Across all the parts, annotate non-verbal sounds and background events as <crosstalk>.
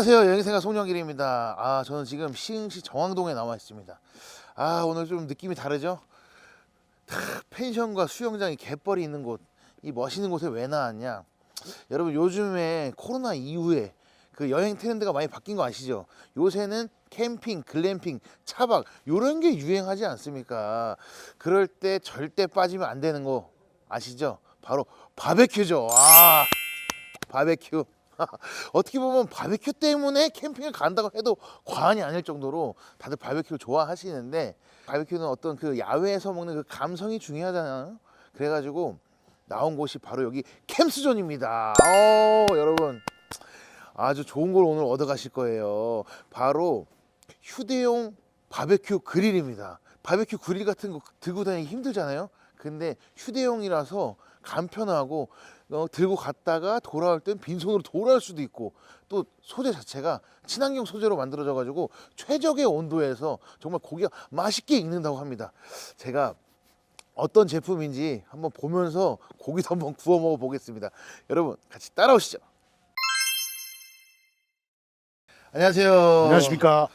안녕하세요. 여행생활 송영길입니다. 아, 저는 지금 시흥시 정왕동에 나와 있습니다. 아, 오늘 좀 느낌이 다르죠? 탁, 펜션과 수영장이 갯벌이 있는 곳, 이 멋있는 곳에 왜 나왔냐? 여러분, 요즘에 코로나 이후에 그 여행 트렌드가 많이 바뀐 거 아시죠? 요새는 캠핑, 글램핑, 차박, 요런 게 유행하지 않습니까? 그럴 때 절대 빠지면 안 되는 거 아시죠? 바로 바베큐죠. 아, 바베큐. <laughs> 어떻게 보면 바베큐 때문에 캠핑을 간다고 해도 과언이 아닐 정도로 다들 바베큐를 좋아하시는데 바베큐는 어떤 그 야외에서 먹는 그 감성이 중요하잖아요. 그래가지고 나온 곳이 바로 여기 캠스존입니다. 어, 여러분 아주 좋은 걸 오늘 얻어 가실 거예요. 바로 휴대용 바베큐 그릴입니다. 바베큐 그릴 같은 거 들고 다니기 힘들잖아요. 근데 휴대용이라서 간편하고 어, 들고 갔다가 돌아올 땐 빈손으로 돌아올 수도 있고 또 소재 자체가 친환경 소재로 만들어져 가지고 최적의 온도에서 정말 고기가 맛있게 익는다고 합니다. 제가 어떤 제품인지 한번 보면서 고기도 한번 구워 먹어 보겠습니다. 여러분 같이 따라오시죠. 안녕하세요. 안녕하십니까.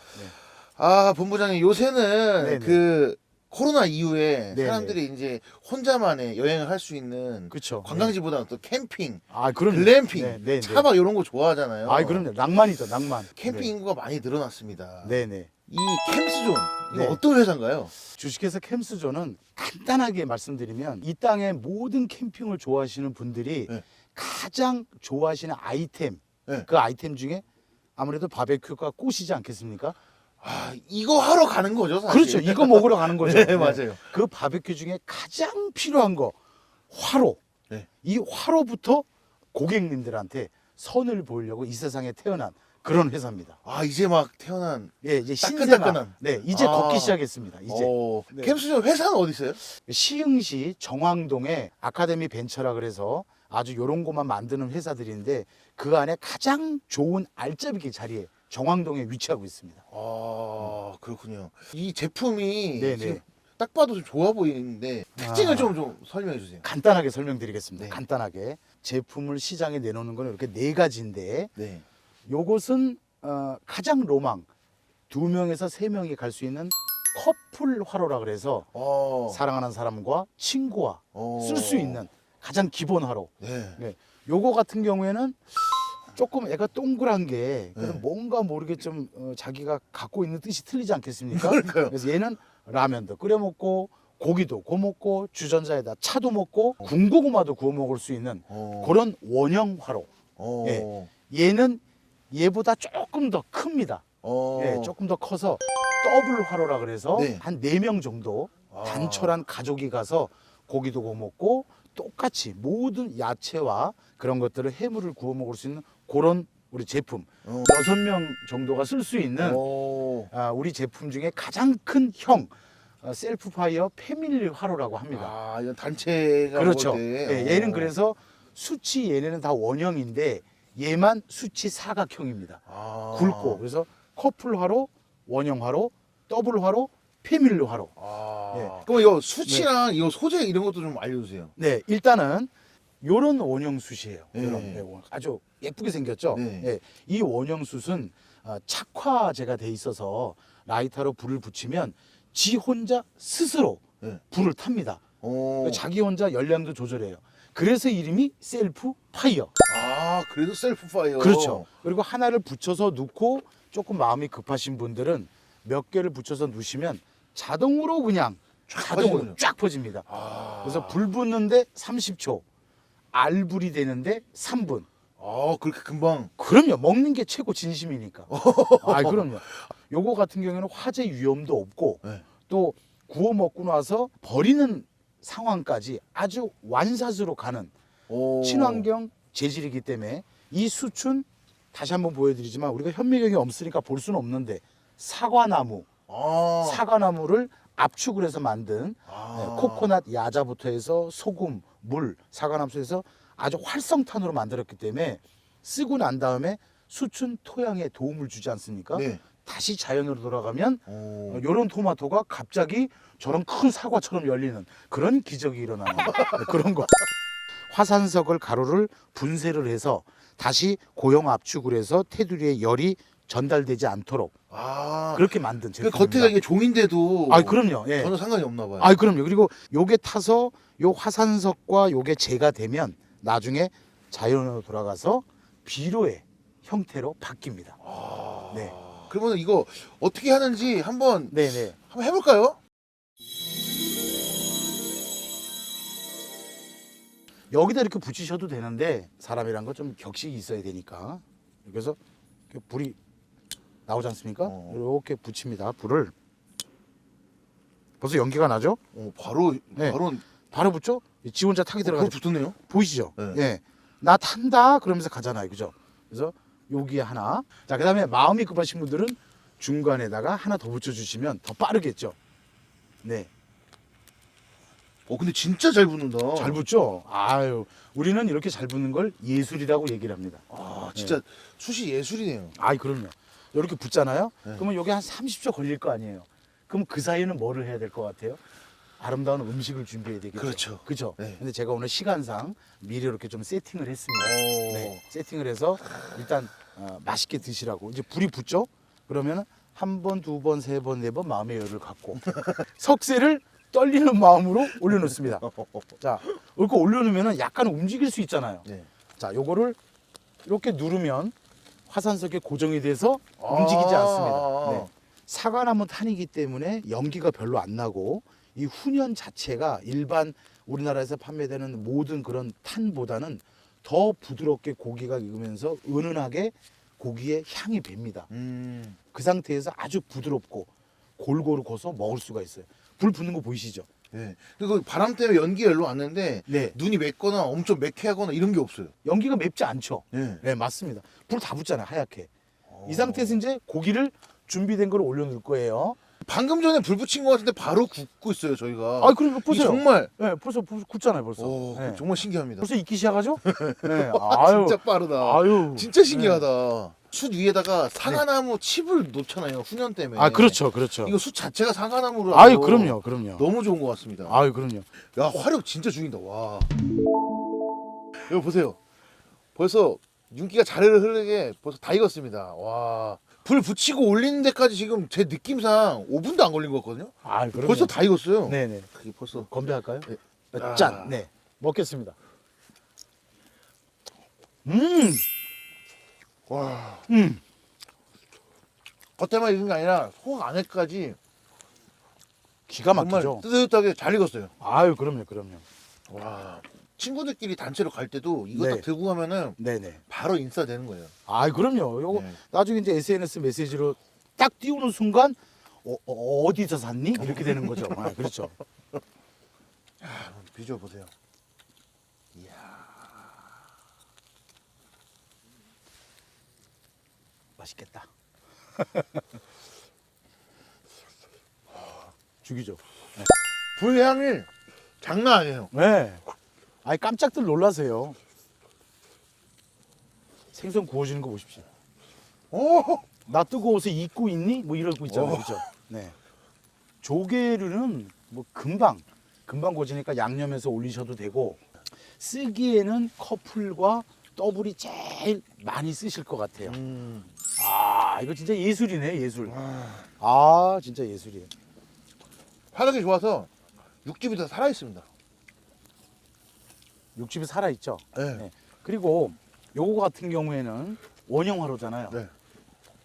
아 본부장님 요새는 네네. 그 코로나 이후에 네네. 사람들이 이제 혼자만의 여행을 할 수 있는 그렇죠. 관광지보다는 또 캠핑, 아, 그럼 글램핑, 네, 네, 네. 차박 이런 거 좋아하잖아요. 아, 그럼요. 낭만이죠, 낭만. 캠핑 인구가 많이 늘어났습니다. 네, 네. 이 캠스존 이거 네. 어떤 회사인가요? 주식회사 캠스존은 간단하게 말씀드리면 이 땅의 모든 캠핑을 좋아하시는 분들이 네. 가장 좋아하시는 아이템, 네. 그 아이템 중에 아무래도 바베큐가 꽃이지 않겠습니까? 아 이거 하러 가는 거죠, 사실. 그렇죠. 이거 먹으러 가는 <laughs> 거죠. 네, 맞아요. 그 바베큐 중에 가장 필요한 거 화로. 네. 이 화로부터 고객님들한테 선을 보이려고 이 세상에 태어난 그런 회사입니다. 아 이제 막 태어난. 예, 이제 따끈따끈한. 신생아. 네, 이제 아. 걷기 시작했습니다. 이제 어, 네. 캠스존 회사는 어디 있어요? 시흥시 정왕동에 아카데미 벤처라 그래서 아주 요런 것만 만드는 회사들인데 그 안에 가장 좋은 알짜배기 자리에 정왕동에 위치하고 있습니다. 아 그렇군요. 이 제품이 네네. 지금 딱 봐도 좀 좋아 보이는데 특징을 아. 좀, 좀 설명해 주세요. 간단하게 설명드리겠습니다. 네. 간단하게 제품을 시장에 내놓는 건 이렇게 네 가지인데 네. 요것은 어, 가장 로망 두 명에서 세 명이 갈 수 있는 커플 화로라 그래서 어. 사랑하는 사람과 친구와 어. 쓸수 있는 가장 기본 화로. 네. 네. 요거 같은 경우에는 조금 애가 동그란 게 그래도 네. 뭔가 모르게 좀 어, 자기가 갖고 있는 뜻이 틀리지 않겠습니까? 그러니까요. 그래서 얘는 라면도 끓여 먹고 고기도 구워 먹고 주전자에다 차도 먹고 군고구마도 구워 먹을 수 있는 어. 그런 원형 화로. 어. 예. 얘는 얘보다 조금 더 큽니다. 어. 예, 조금 더 커서 더블 화로라 그래서 네. 한 네 명 정도 아. 단촐한 가족이 가서 고기도 구워 먹고 똑같이 모든 야채와 그런 것들을 해물을 구워 먹을 수 있는 그런 우리 제품 어. 여섯 명 정도가 쓸 수 있는 어. 아, 우리 제품 중에 가장 큰 형 어, 셀프 파이어 패밀리 화로라고 합니다. 아, 이건 단체가 그렇죠. 먹을 때. 예, 얘는 어. 그래서 수치 얘네는 다 원형인데 얘만 수치 사각형입니다. 아. 굵고 그래서 커플 화로, 원형 화로, 더블 화로, 패밀리 화로. 아. 예. 그럼 이거 수치랑 이거 소재 이런 것도 좀 알려주세요. 네, 일단은 요런 원형 숯이에요. 네. 요런 네, 원- 아주 예쁘게 생겼죠. 네. 예, 이 원형 숯은 어, 착화제가 돼 있어서 라이터로 불을 붙이면 지 혼자 스스로 네. 불을 탑니다. 어. 자기 혼자 열량도 조절해요. 그래서 이름이 셀프 파이어. 아, 그래서 셀프 파이어. 그렇죠. 그리고 하나를 붙여서 넣고 조금 마음이 급하신 분들은 몇 개를 붙여서 넣으시면 자동으로 그냥 쫙 자동으로 퍼지는군요. 쫙 퍼집니다. 아. 그래서 불 붙는데 30초, 알불이 되는데 3분. 아, 그렇게 금방. 그럼요. 먹는 게 최고 진심이니까. <laughs> 아, 그럼요. 요거 같은 경우에는 화재 위험도 없고 네. 또 구워 먹고 나서 버리는 상황까지 아주 완샷으로 가는 오. 친환경 재질이기 때문에 이 수춘 다시 한번 보여드리지만 우리가 현미경이 없으니까 볼 수는 없는데 사과나무, 아. 사과나무를 압축을 해서 만든 아. 네, 코코넛 야자부터 해서 소금, 물, 사과나무에서 아주 활성탄으로 만들었기 때문에 쓰고 난 다음에 수춘 토양에 도움을 주지 않습니까? 네. 다시 자연으로 돌아가면 오. 이런 토마토가 갑자기 저런 큰 사과처럼 열리는 그런 기적이 일어나는 <laughs> 네, 그런 거. 화산석을 가루를 분쇄를 해서 다시 고용 압축을 해서 테두리에 열이 전달되지 않도록 아, 그렇게 만든 그 제품입니다. 겉에가 이게 종인데도 아, 그럼요. 예. 전혀 상관이 없나 봐요. 아, 그럼요. 그리고 요게 타서 요 화산석과 요게 재가 되면 나중에 자연으로 돌아가서 비료의 형태로 바뀝니다. 네. 그러면 이거 어떻게 하는지 한번 네, 네. 한번 해볼까요? 여기다 이렇게 붙이셔도 되는데 사람이란 거좀 격식이 있어야 되니까 그래서 불이 나오지 않습니까? 어. 이렇게 붙입니다. 불을 벌써 연기가 나죠? 어, 바로 네. 바로 바로 붙죠? 지 혼자 타기 어, 바로 들어가죠. 붙었네요. 보이시죠? 네. 예. 나 탄다 그러면서 가잖아요. 그죠? 그래서 여기에 하나. 자, 그다음에 마음이 급하신 분들은 중간에다가 하나 더 붙여 주시면 더 빠르겠죠. 네. 어 근데 진짜 잘 붙는다. 잘 붙죠? 아유. 우리는 이렇게 잘 붙는 걸 예술이라고 얘기를 합니다. 아 진짜 숱이 예술이네요. 아이 그럼요. 이렇게 붙잖아요. 네. 그러면 여기 한 30초 걸릴 거 아니에요. 그럼 그 사이에는 뭐를 해야 될 것 같아요? 아름다운 음식을 준비해야 되겠죠. 그렇죠. 그죠. 네. 근데 제가 오늘 시간상 미리 이렇게 좀 세팅을 했습니다. 오. 네, 세팅을 해서 일단 어, 맛있게 드시라고 이제 불이 붙죠. 그러면 한 번, 두 번, 세 번, 네 번 마음의 열을 갖고 <laughs> 석쇠를 떨리는 마음으로 올려놓습니다. <laughs> 자, 이렇게 올려놓으면 약간 움직일 수 있잖아요. 네. 자, 요거를 이렇게 누르면 화산석에 고정이 돼서 움직이지 아. 않습니다. 네. 사과나무 탄이기 때문에 연기가 별로 안 나고 이 훈연 자체가 일반 우리나라에서 판매되는 모든 그런 탄보다는 더 부드럽게 고기가 익으면서 은은하게 고기의 향이 뱄니다. 음. 그 상태에서 아주 부드럽고 골고루 고서 먹을 수가 있어요. 불 붙는 거 보이시죠? 네. 그리고 바람 때문에 연기가 일로 왔는데 네. 눈이 맵거나 엄청 매캐하거나 이런 게 없어요. 연기가 맵지 않죠? 네. 네, 맞습니다. 불 다 붙잖아요, 하얗게. 이 상태에서 이제 고기를 준비된 걸 올려놓을 거예요. 방금 전에 불 붙인 것 같은데 바로 굽고 있어요 저희가. 아, 그러니까 이게 보세요. 정말 네, 벌써 부- 굳잖아요, 벌써. 오, 네. 정말 신기합니다. 벌써 익기 시작하죠? <laughs> 네. 와, 아유, 진짜 빠르다. 아유. 진짜 신기하다. 숯 위에다가 사과나무 칩을 놓잖아요 훈연 때문에. 아, 그렇죠, 그렇죠. 이거 숯 자체가 사과나무로. 아유, 하고 그럼요, 그럼요. 너무 좋은 것 같습니다. 아유, 그럼요. 야 화력 진짜 죽인다. 와. 이거 보세요. 벌써 윤기가 자르르 흐르게 벌써 다 익었습니다. 와. 불 붙이고 올리는 데까지 지금 제 느낌상 5분도 안 걸린 것 같거든요. 아, 그럼요. 벌써 다 익었어요. 네, 네. 그게 벌써. 건배할까요? 네. 아, 아. 짠. 네. 먹겠습니다. 음, 와. 음. 겉에만 익은 게 아니라 속 안에까지 기가 정말 막히죠. 뜨뜻하게 잘 익었어요. 아유, 그럼요, 그럼요. 와. 친구들끼리 단체로 갈 때도 이거 네. 딱 들고 가면은 네, 네. 바로 인싸 되는 거예요. 아이 그럼요. 요거 네. 나중에 이제 SNS 메시지로 딱 띄우는 순간 어, 디서 샀니? 이렇게 되는 거죠. 아, 그렇죠. <laughs> 비주얼 보세요. 맛있겠다. <laughs> 죽이죠. 불향이 장난 아니에요. 네. 아이 깜짝들 놀라세요. 생선 구워지는 거 보십시오. 오! 나 뜨거워서 익고 있니? 뭐 이러고 있잖아요. 어. 그죠? 네. 조개류는 뭐 금방 금방 구워지니까 양념해서 올리셔도 되고 쓰기에는 커플과 더블이 제일 많이 쓰실 것 같아요. 음. 아 이거 진짜 예술이네 예술. 아, 아 진짜 예술이에요. 화력이 좋아서 육즙이 다 살아 있습니다. 육즙이 살아 있죠. 네. 네. 그리고 요거 같은 경우에는 원형화로잖아요. 네.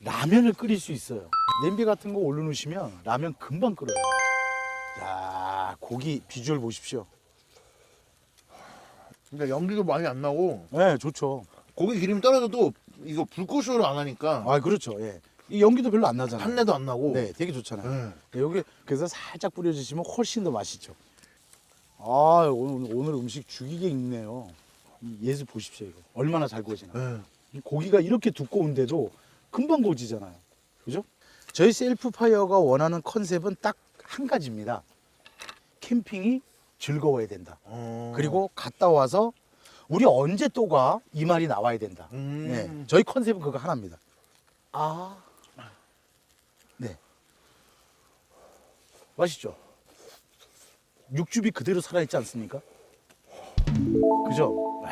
라면을 끓일 수 있어요. 냄비 같은 거 올려놓으시면 라면 금방 끓어요. 야 고기 비주얼 보십시오. 그러니까 연기도 많이 안 나고 네 좋죠. 고기 기름 떨어져도 이거 불꽃으로 안 하니까 아 그렇죠. 예. 이 연기도 별로 안 나잖아요. 탄내도 안 나고. 네, 되게 좋잖아요. 네. 네, 여기 그래서 살짝 뿌려주시면 훨씬 더 맛있죠. 아 오늘 오늘 음식 죽이게 익네요. 이 예술 보십시오 이거 얼마나 잘 구워지나. 네. 이 고기가 이렇게 두꺼운데도 금방 구워지잖아요. 그죠? 저희 셀프 파이어가 원하는 컨셉은 딱 한 가지입니다. 캠핑이 즐거워야 된다. 어. 그리고 갔다 와서 우리 언제 또 가? 이 말이 나와야 된다. 음. 네, 저희 컨셉은 그거 하나입니다. 아, 네, 맛있죠. 육즙이 그대로 살아있지 않습니까? 그죠?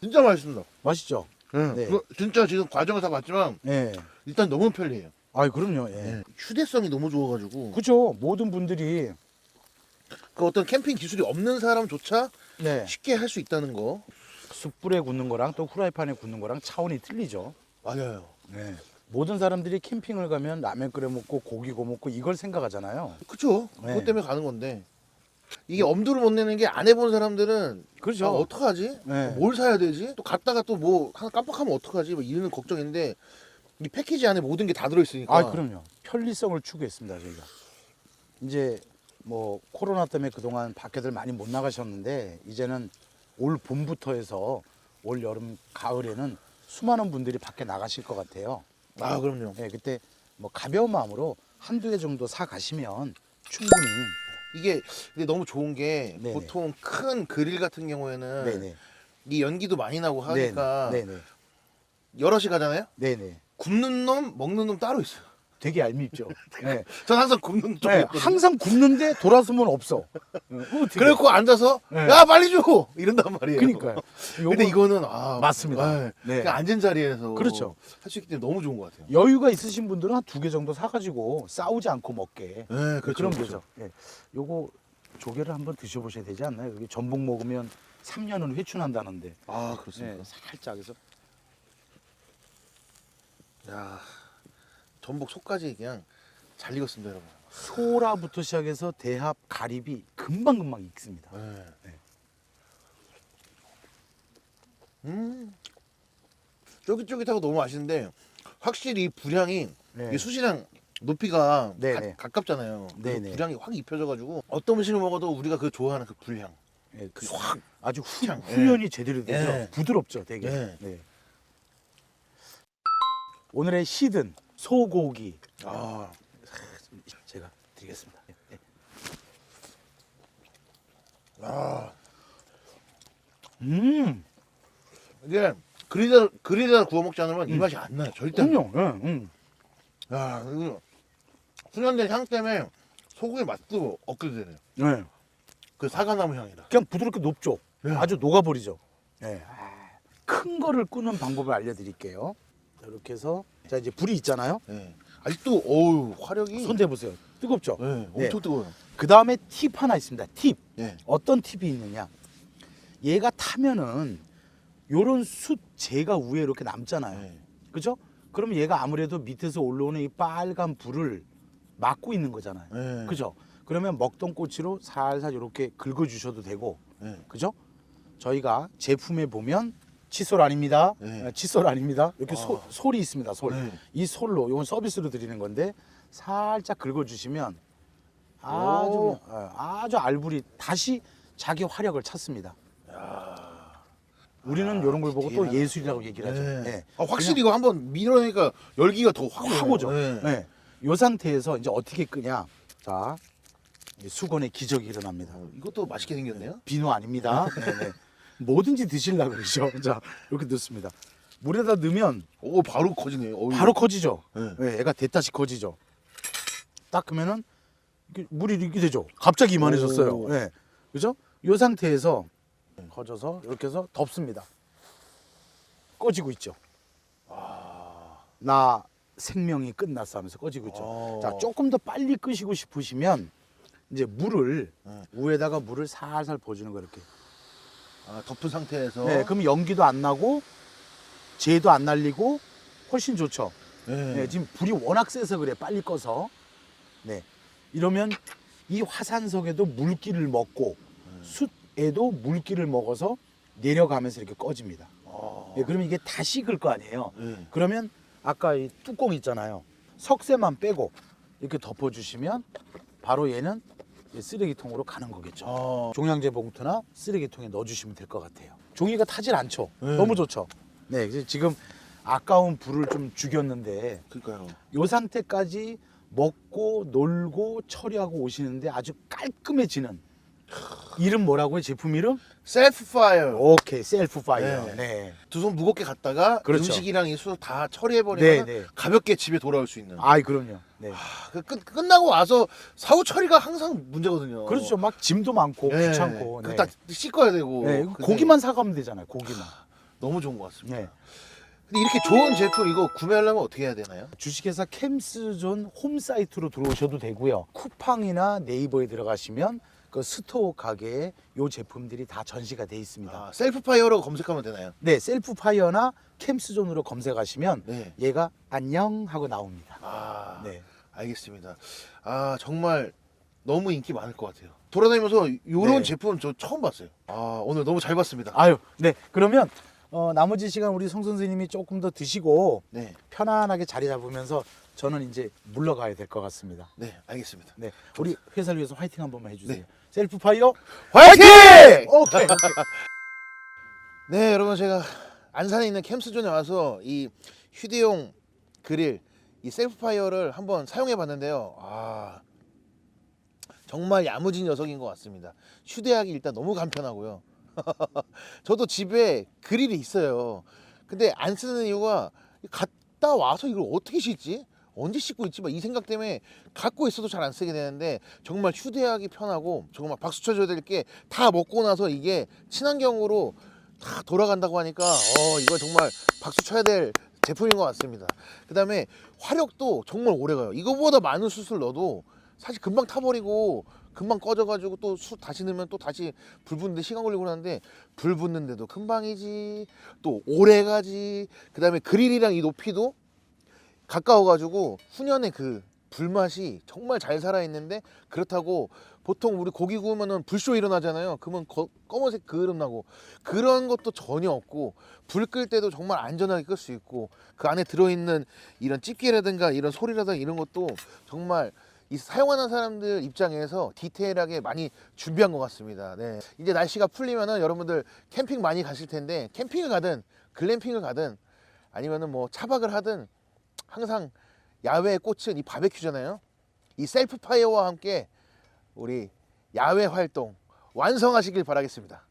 진짜 맛있습니다. 맛있죠? 네. 네. 그거 진짜 지금 과정을 다 봤지만 예. 일단 너무 편리해요. 아, 그럼요. 예. 네. 휴대성이 너무 좋아가지고 그죠? 모든 분들이 그 어떤 캠핑 기술이 없는 사람조차 네. 쉽게 할 수 있다는 거 숯불에 굽는 거랑 또 후라이팬에 굽는 거랑 차원이 틀리죠. 맞아요. 네. 모든 사람들이 캠핑을 가면 라면 끓여 먹고 고기 구워 먹고 이걸 생각하잖아요. 그쵸? 네. 그것 때문에 가는 건데 이게 엄두를 못 내는 게 안 해본 사람들은 그렇죠. 아, 어떡하지? 네. 뭘 사야 되지? 또 갔다가 또 뭐 하나 깜빡하면 어떡하지? 뭐 이런 걱정인데 이 패키지 안에 모든 게 다 들어있으니까 아, 그럼요. 편리성을 추구했습니다, 저희가. 이제 뭐 코로나 때문에 그동안 밖에들 많이 못 나가셨는데 이제는 올 봄부터 해서 올 여름 가을에는 수많은 분들이 밖에 나가실 것 같아요. 아 그럼요. 네, 그때 뭐 가벼운 마음으로 한두 개 정도 사 가시면 충분히 이게 근데 너무 좋은 게 네네. 보통 큰 그릴 같은 경우에는 네네. 이 연기도 많이 나고 하니까 네네. 여럿이 가잖아요. 네네. 굽는 놈, 먹는 놈 따로 있어요. 되게 얄밉죠. <laughs> 네. 전 항상 굽는 쪽에 네. 항상 굽는데 돌아서면 없어. 그래갖고 앉아서 네. 야 빨리 줘 이런단 말이에요. 그러니까요. 근데 이거는 아 맞습니다. 아, 네. 그냥 앉은 자리에서 그렇죠. 할 수 있기 때문에 너무 좋은 것 같아요. 여유가 있으신 분들은 한 두 개 정도 사가지고 싸우지 않고 먹게. 네, 그런 거죠. 예. 요거 조개를 한번 드셔보셔야 되지 않나요? 여기 전복 먹으면 3년은 회춘한다는데. 아 그렇습니까? 네, 살짝 해서. 야 전복 속까지 그냥 잘 익었습니다, 여러분. 소라부터 시작해서 대합, 가리비 금방 금방 익습니다. 네. 네. 음 쫄깃쫄깃하고 너무 맛있는데 확실히 이 불향이 네. 이 숯이랑 높이가 네네. 가, 깝잖아요 네네. 불향이 확 입혀져가지고 어떤 음식을 먹어도 우리가 그 좋아하는 그 불향. 예, 그확 아주 후, 향. 후련이 제대로 되죠. 네. 부드럽죠, 되게. 네. 네. 오늘의 시든 소고기 아, 제가 드리겠습니다. 예. 아 음, 이게 그리다 그리다 구워 먹지 않으면 이 맛이 안 나요, 절대. 그럼요. 예, 음. 야, 이거 순연된 향 때문에 소고기 맛도 얻게 되네요. 네. 그 사과나무 향이라. 그냥 부드럽게 녹죠. 네. 아주 녹아버리죠. 네. 아, 큰 거를 끄는 방법을 알려드릴게요. 자, 이렇게 해서 자 이제 불이 있잖아요. 네. 아직도 어우 화력이. 손 대보세요. 뜨겁죠. 네, 엄청 뜨거워요. 그 다음에 팁 하나 있습니다. 팁. 네. 어떤 팁이 있느냐? 얘가 타면은 요런 숯 재가 위에 이렇게 남잖아요. 네. 그죠? 그럼 얘가 아무래도 밑에서 올라오는 이 빨간 불을 막고 있는 거잖아요. 네. 그죠? 그러면 먹던 꼬치로 살살 이렇게 긁어 주셔도 되고 네. 그죠? 저희가 제품에 보면 칫솔 아닙니다. 네. 어, 칫솔 아닙니다. 이렇게 소, 아. 솔이 있습니다. 솔. 네. 이 솔로 이건 서비스로 드리는 건데 살짝 긁어 주시면 아주 오. 어, 아주 알불이 다시 자기 화력을 찾습니다. 우리는 이런 걸 보고 또. 예술이라고 얘기를 하죠. 네. 네. 아, 확실히 이거 한번 밀어내니까 열기가 더 확 확 오죠. 네. 네. 이 상태에서 이제 어떻게 끄냐? 자, 이 수건의 기적이 일어납니다. 어, 이것도 맛있게 생겼네요. 비누 아닙니다. 네네. 뭐든지 드시려고 그러죠. <laughs> 자, 이렇게 넣습니다. 물에다 넣으면 오 바로 커지네요. 어우. 바로 커지죠. 네. 네, 애가 대타시 커지죠. 닦으면은 이렇게 물이 이렇게 되죠. 갑자기 이만해졌어요. 오. 네. 그죠? 이 상태에서 커져서 이렇게 해서 덮습니다. 꺼지고 있죠. 나 생명이 끝났어 하면서 꺼지고 있죠. 아. 자, 조금 더 빨리 끄시고 싶으시면 이제 물을 네. 위에다가 물을 살살 부어주는 거 이렇게. 아, 덮은 상태에서. 네, 그럼 연기도 안 나고 재도 안 날리고 훨씬 좋죠. 네. 네, 지금 불이 워낙 세서 그래 빨리 꺼서. 네, 이러면 이 화산석에도 물기를 먹고 숯에도 물기를 먹어서 내려가면서 이렇게 꺼집니다. 아. 네, 그러면 이게 다 식을 거 아니에요. 네. 그러면 아까 이 뚜껑 있잖아요. 석쇠만 빼고 이렇게 덮어주시면 바로 얘는 쓰레기통으로 가는 거겠죠. 아. 종량제 봉투나 쓰레기통에 넣어주시면 될 것 같아요. 종이가 타질 않죠. 네. 너무 좋죠. 네, 그래서 지금 아까운 불을 좀 죽였는데 그러니까요. 이 상태까지 먹고 놀고 처리하고 오시는데 아주 깔끔해지는 이름 뭐라고요? 제품 이름? 셀프 파이어. 오케이 셀프 파이어. 네. 네. 두 손 무겁게 갔다가 그렇죠. 음식이랑 이술 다 처리해버리면 네, 네. 가볍게 집에 돌아올 수 있는. 아이 그럼요. 네. 아, 그 끝, 끝나고 와서 사후 처리가 항상 문제거든요. 그렇죠. 막 짐도 많고 네. 귀찮고. 네. 그다 씻어야 되고. 네, 근데 고기만 사가면 되잖아요. 고기만. 너무 좋은 것 같습니다. 네. 근데 이렇게 좋은 제품 이거 구매하려면 어떻게 해야 되나요? 주식회사 캠스존 홈 사이트로 들어오셔도 되고요. 쿠팡이나 네이버에 들어가시면 그 스토어 가게에 요 제품들이 다 전시가 돼 있습니다. 아, 셀프 파이어로 검색하면 되나요? 네, 셀프 파이어나 캠스존으로 검색하시면 네. 얘가 안녕 하고 나옵니다. 아, 네. 알겠습니다. 아, 정말 너무 인기 많을 것 같아요. 돌아다니면서 이런 네. 제품 저 처음 봤어요. 아, 오늘 너무 잘 봤습니다. 아유, 네. 그러면 어, 나머지 시간 우리 송 선생님이 조금 더 드시고 네, 편안하게 자리 잡으면서 저는 이제 물러가야 될 것 같습니다. 네, 알겠습니다. 네, 우리 회사를 위해서 화이팅 한 번만 해주세요. 네. 셀프 파이어 화이팅! 오케이. 오케이. <laughs> 네, 여러분 제가 안산에 있는 캠스존에 와서 이 휴대용 그릴 이 셀프 파이어를 한번 사용해 봤는데요. 아, 정말 야무진 녀석인 것 같습니다. 휴대하기 일단 너무 간편하고요. <laughs> 저도 집에 그릴이 있어요. 근데 안 쓰는 이유가 갔다 와서 이걸 어떻게 씻지? 언제 씻고 있지? 막 이 생각 때문에 갖고 있어도 잘 안 쓰게 되는데 정말 휴대하기 편하고 정말 박수 쳐줘야 될 게 다 먹고 나서 이게 친환경으로 다 돌아간다고 하니까 어 이거 정말 박수 쳐야 될 제품인 것 같습니다. 그 다음에 화력도 정말 오래 가요. 이거보다 많은 숯을 넣어도 사실 금방 타버리고 금방 꺼져가지고 또숯 다시 넣으면 또 다시 불 붙는데 시간 걸리고 그러는데 불 붙는데도 금방이지 또 오래 가지 그 다음에 그릴이랑 이 높이도 가까워가지고 훈연의 그 불맛이 정말 잘 살아있는데 그렇다고 보통 우리 고기 구우면은 불쇼 일어나잖아요. 그러면 거- 검은색 그름 나고 그런 것도 전혀 없고 불 끌 때도 정말 안전하게 끌 수 있고 그 안에 들어있는 이런 집게라든가 이런 소리라든가 이런 것도 정말 이 사용하는 사람들 입장에서 디테일하게 많이 준비한 것 같습니다. 네. 이제 날씨가 풀리면은 여러분들 캠핑 많이 가실 텐데 캠핑을 가든 글램핑을 가든 아니면은 뭐 차박을 하든 항상 야외의 꽃은 이 바베큐잖아요. 이 셀프 파이어와 함께 우리 야외 활동 완성하시길 바라겠습니다.